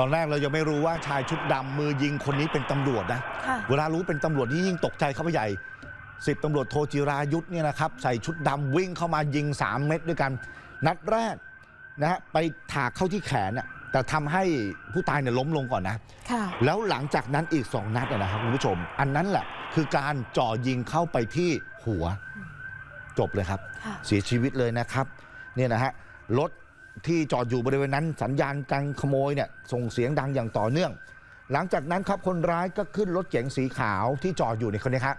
ตอนแรกเรายังไม่รู้ว่าชายชุดดำมือยิงคนนี้เป็นตำรวจนะ ค่ะ เวลารู้เป็นตำรวจนี่ยิ่งตกใจเข้าไปใหญ่สิบตำรวจโทจิรายุทธเนี่ยนะครับใส่ชุดดำวิ่งเข้ามายิง 3 เม็ดด้วยกัน นัดแรกนะฮะไปถากเข้าที่แขนน่ะแต่ทำให้ผู้ตายเนี่ยล้มลงก่อนนะ ค่ะ แล้วหลังจากนั้นอีก 2 นัดอะนะครับคุณผู้ชม อันนั้นแหละคือการจ่อยิงเข้าไปที่หัว จบเลยครับ ค่ะ เสียชีวิตเลยนะครับเนี่ยนะฮะรถ ที่จอดอยู่บริเวณนั้น สัญญาณการขโมยเนี่ยส่งเสียงดังอย่างต่อเนื่อง หลังจากนั้นครับคนร้ายก็ขึ้นรถเก๋งสีขาวที่จอดอยู่ในคนนี้ครับ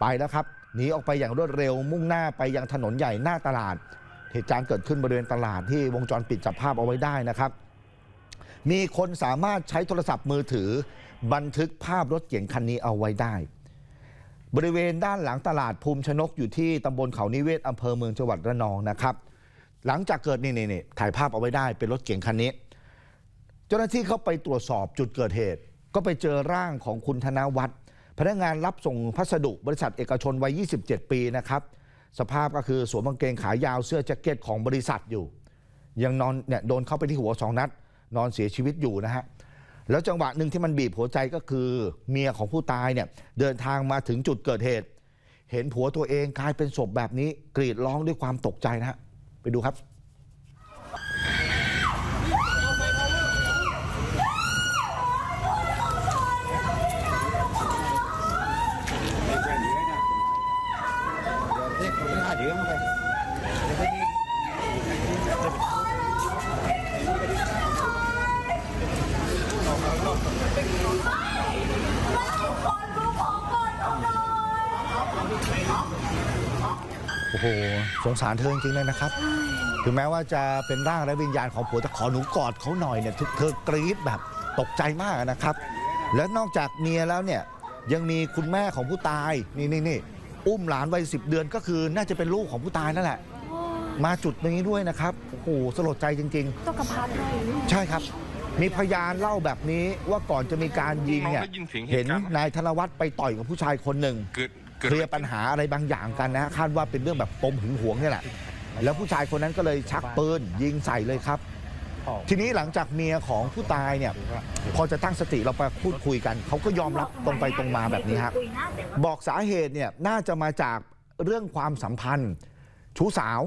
ไปแล้วครับหนีออกไปอย่างรวดเร็วมุ่งหน้าไปยังถนนใหญ่หน้าตลาด เหตุการณ์เกิดขึ้นบริเวณตลาดที่วงจรปิดจับภาพเอาไว้ได้นะครับ มีคนสามารถใช้โทรศัพท์มือถือ บันทึกภาพรถเก๋งคันนี้เอาไว้ได้ บริเวณด้านหลังตลาดภูมิชนกอยู่ที่ตำบลเขานิเวศอำเภอเมืองจังหวัดระนองนะครับ หลังจากเกิดนี่นี่ถ่ายภาพเอาไว้ได้เป็นรถเก๋งคันนี้ เจ้าหน้าที่เข้าไปตรวจสอบจุดเกิดเหตุ ก็ไปเจอร่างของคุณธนวัฒน์พนักงานรับส่งพัสดุบริษัทเอกชนวัย 27 ปีนะครับ สภาพก็คือสวมกางเกงขายาวเสื้อแจ็คเก็ตของบริษัทอยู่ ยังนอนเนี่ยโดนเข้าไปที่หัวสองนัด นอนเสียชีวิตอยู่นะฮะแล้วจังหวะหนึ่งที่มันบีบหัวใจก็คือเมียของผู้ตายเนี่ยเดินทางมาถึงจุดเกิดเหตุ เห็นผัวตัวเองกลายเป็นศพแบบนี้กรีดร้องด้วยความตกใจนะฮะ ไปดูครับ หสงสารเธอจริงๆเลยนะครับ ถึงแม้ว่าจะเป็นร่างและวิญญาณของผัวแต่ขอหนูกอดเขาหน่อยเนี่ยเธอกรี๊ดแบบตกใจมากนะครับ และนอกจากเมียแล้วเนี่ยยังมีคุณแม่ของผู้ตายนี่นี่นี่อุ้มหลานวัยสิเดือนก็คือน่าจะเป็นลูกของผู้ตายนั่นแหละ มาจุดนี้ด้วยนะครับโอ้โหสลดใจจริงต้องกำพร้าด้วยๆใช่ครับ มีพยานเล่าแบบนี้ว่าก่อนจะมีการยิงเนี่ยเราได้ยินเสียงเหตุเห็นการณ์ไหมนายธนวัฒน์ไปต่อยกับผู้ชายคนหนึ่ง เกิด เคลียร์ปัญหาอะไรบางอย่างกันนะคาดว่าเป็นเรื่องแบบปมหึงหวงเนี่ยแหละแล้วผู้ชายคนนั้นก็เลยชักปืนยิงใส่เลยครับ ทีนี้หลังจากเมียของผู้ตายเนี่ยพอจะตั้งสติเราไปพูดคุยกัน เขาก็ยอมรับตรงไปตรงมาแบบนี้ครับบอกสาเหตุเนี่ยน่าจะมาจากเรื่องความสัมพันธ์ ชู้สาว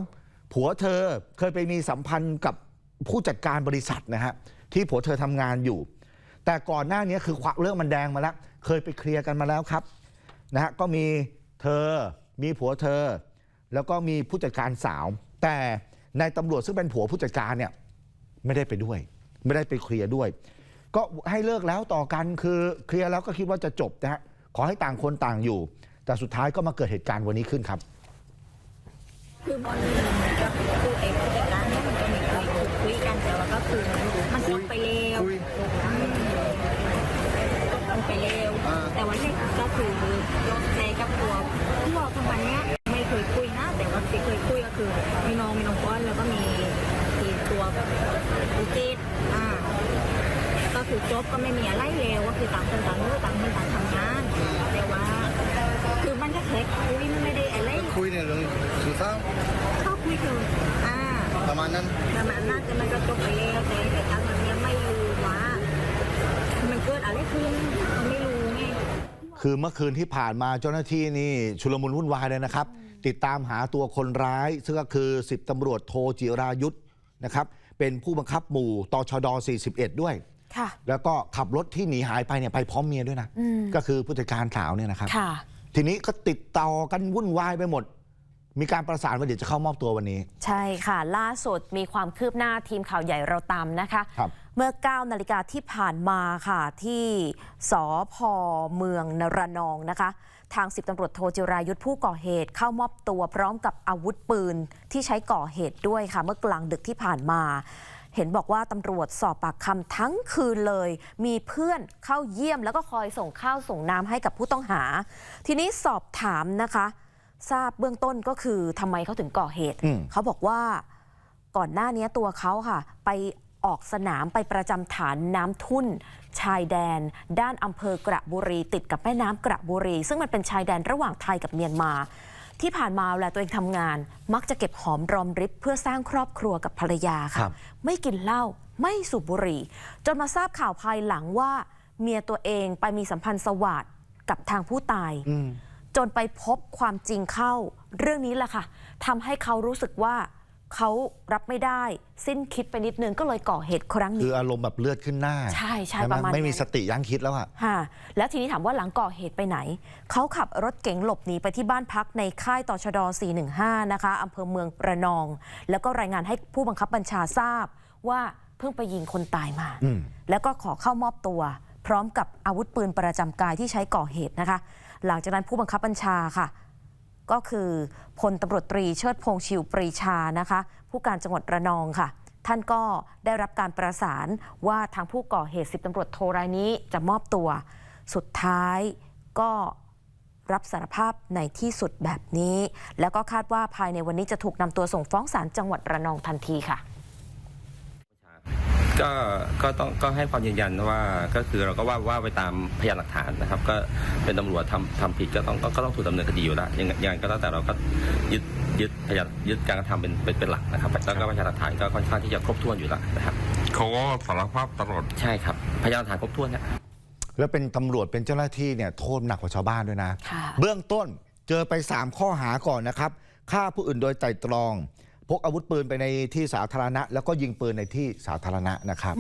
ผัวเธอเคยไปมีสัมพันธ์กับผู้จัดการบริษัทนะฮะที่ผัวเธอทำงานอยู่ แต่ก่อนหน้านี้คือเรื่องมันแดงมาแล้ว เคยไปเคลียร์กันมาแล้วครับ นะฮะก็มีเธอ มีผัวเธอ แล้วก็มีผู้จัดการสาว แต่นายตำรวจซึ่งเป็นผัวผู้จัดการเนี่ยไม่ได้ไปด้วย ไม่ได้ไปเคลียร์ด้วย ก็ให้เลิกแล้วต่อกันคือเคลียร์แล้วก็คิดว่าจะจบนะฮะขอให้ต่างคนต่างอยู่ แต่สุดท้ายก็มาเกิดเหตุการณ์วันนี้ขึ้นครับ คือบอลเหมือนกับคือไอ้ผู้จัดการเนี่ยมันก็มีคุยคุยกันแต่ว่าก็คือมันจบไปเร็วมันไปเร็ว แต่ว่าเนี่ยก็คือลดใจกับตัวที่บอกทุกวันเนี้ยไม่เคยคุยนะ แต่ว่าที่เคยคุยก็คือมีน้องมีน้องก้อนแล้วก็มีมีตัว อุเกตอ่าก็คือจบก็ไม่มีอะไรเลวก็คือต่างคนต่างรู้ต่างคนต่างทำงานแต่ว่า คือมันก็แค่คุยมันไม่ได้อะไรคุยในเรื่องชู้สาวเข้าคุยคืออ่าประมาณนั้นประมาณนั้นแต่มันก็จบไปแล้วแต่แต่ตอนนี้ไม่รู้ว่ามันเกิดอะไรขึ้นมันไม่รู้ไงคือเมื่อคืนที่ผ่านมาเจ้าหน้าที่นี่ชุลมุนวุ่นวายเลยนะครับ ติดตามหาตัวคนร้าย ซึ่งก็คือ10ตำรวจโทจิรายุทธนะครับ เป็นผู้บังคับหมู่ตชด 41 ด้วยค่ะแล้วก็ขับรถที่หนีหายไปเนี่ยไปพร้อมเมียด้วยนะอืมก็คือผู้จัดการสาวเนี่ยนะครับค่ะทีนี้ก็ติดต่อกันวุ่นวายไปหมด มีการประสานว่าเดี๋ยวจะเข้ามอบตัววันนี้ ใช่ค่ะ ล่าสุดมีความคืบหน้าทีมข่าวใหญ่เราตามนะคะครับเมื่อ 9 นาฬิกาที่ผ่านมาค่ะที่สพเมืองนรนองนะคะ ทางสิบตำรวจโทจิรายุทธผู้ก่อเหตุเข้ามอบตัวพร้อมกับอาวุธปืนที่ใช้ก่อเหตุด้วยค่ะเมื่อกลางดึกที่ผ่านมา เห็นบอกว่าตำรวจสอบปากคำทั้งคืนเลย มีเพื่อนเข้าเยี่ยมแล้วก็คอยส่งข้าวส่งน้ำให้กับผู้ต้องหา ทีนี้สอบถามนะคะ ทราบเบื้องต้นก็คือทำไมเขาถึงก่อเหตุอืมเขาบอกว่าก่อนหน้านี้ตัวเขาค่ะ ไป ออกสนามไปประจำฐานน้ำทุ่น ชายแดน ด้านอำเภอกระบุรี ติดกับแม่น้ำกระบุรี ซึ่งมันเป็นชายแดนระหว่างไทยกับเมียนมา ที่ผ่านมาเวลาตัวเองทำงาน มักจะเก็บหอมรอมริบเพื่อสร้างครอบครัวกับภรรยาครัค่ะบไม่กินเหล้าไม่สูบบุหรี่ จนมาทราบข่าวภายหลังว่า เมียตัวเองไปมีสัมพันธ์สวัสดกับทางผู้ตายอืมจนไปพบความจริงเข้า เรื่องนี้แหละค่ะทำให้เขารู้สึกว่า เขารับไม่ได้ สิ้นคิดไปนิดนึงก็เลยก่อเหตุครั้งคืนี้ออารมณ์แบบเลือดขึ้นหน้าใช่ใช่ไหประมาณไม่มีนั้นสติยั้งคิดแล้วอะค่ะแล้วทีนี้ถามว่าหลังก่อเหตุไปไหน เขาขับรถเก๋งหลบหนีไปที่บ้านพักในค่ายตชด 415 นะคะอำเภอเมืองระนอง แล้วก็รายงานให้ผู้บังคับบัญชาทราบว่าเพิ่งไปยิงคนตายมาอืมแล้วก็ขอเข้ามอบตัว พร้อมกับอาวุธปืนประจำกายที่ใช้ก่อเหตุนะคะ หลังจากนั้นผู้บังคับบัญชาค่ะ ก็คือพลตำรวจตรีเชิดพงษ์ชิวปรีชานะคะ ผู้การจังหวัดระนองค่ะ ท่านก็ได้รับการประสานว่าทางผู้ก่อเหตุสิบตำรวจโทรายนี้จะมอบตัว สุดท้ายก็รับสารภาพในที่สุดแบบนี้ แล้วก็คาดว่าภายในวันนี้จะถูกนำตัวส่งฟ้องศาลจังหวัดระนองทันทีค่ะ ก็ก็ต้องก็ให้ความยืนยันว่าก็คือเราก็ว่าว่าไปตามพยานหลักฐานนะครับ ก็เป็นตำรวจทำทำผิดก็ต้องก็ก็ต้องถูกดำเนินคดีอยู่แล้วยังไงยังไงก็แล้วแต่เราก็ยึดยึดพยานยึดการกระทำเป็นเป็นเป็นหลักนะครับแล้วก็พยานหลักฐานก็ค่อนข้างที่จะครบถ้วนอยู่แล้วนะครับเขาก็สารภาพตลอดใช่ครับพยานหลักฐานครบถ้วนนะแล้วเป็นตำรวจเป็นเจ้าหน้าที่เนี่ยโทษหนักกว่าชาวบ้านด้วยนะค่ะเบื้องต้นเจอไป 3 ข้อหาก่อนนะครับฆ่าผู้อื่นโดยไตร่ตรอง พกอาวุธปืนไปในที่สาธารณะ แล้วก็ยิงปืนในที่สาธารณะนะครับ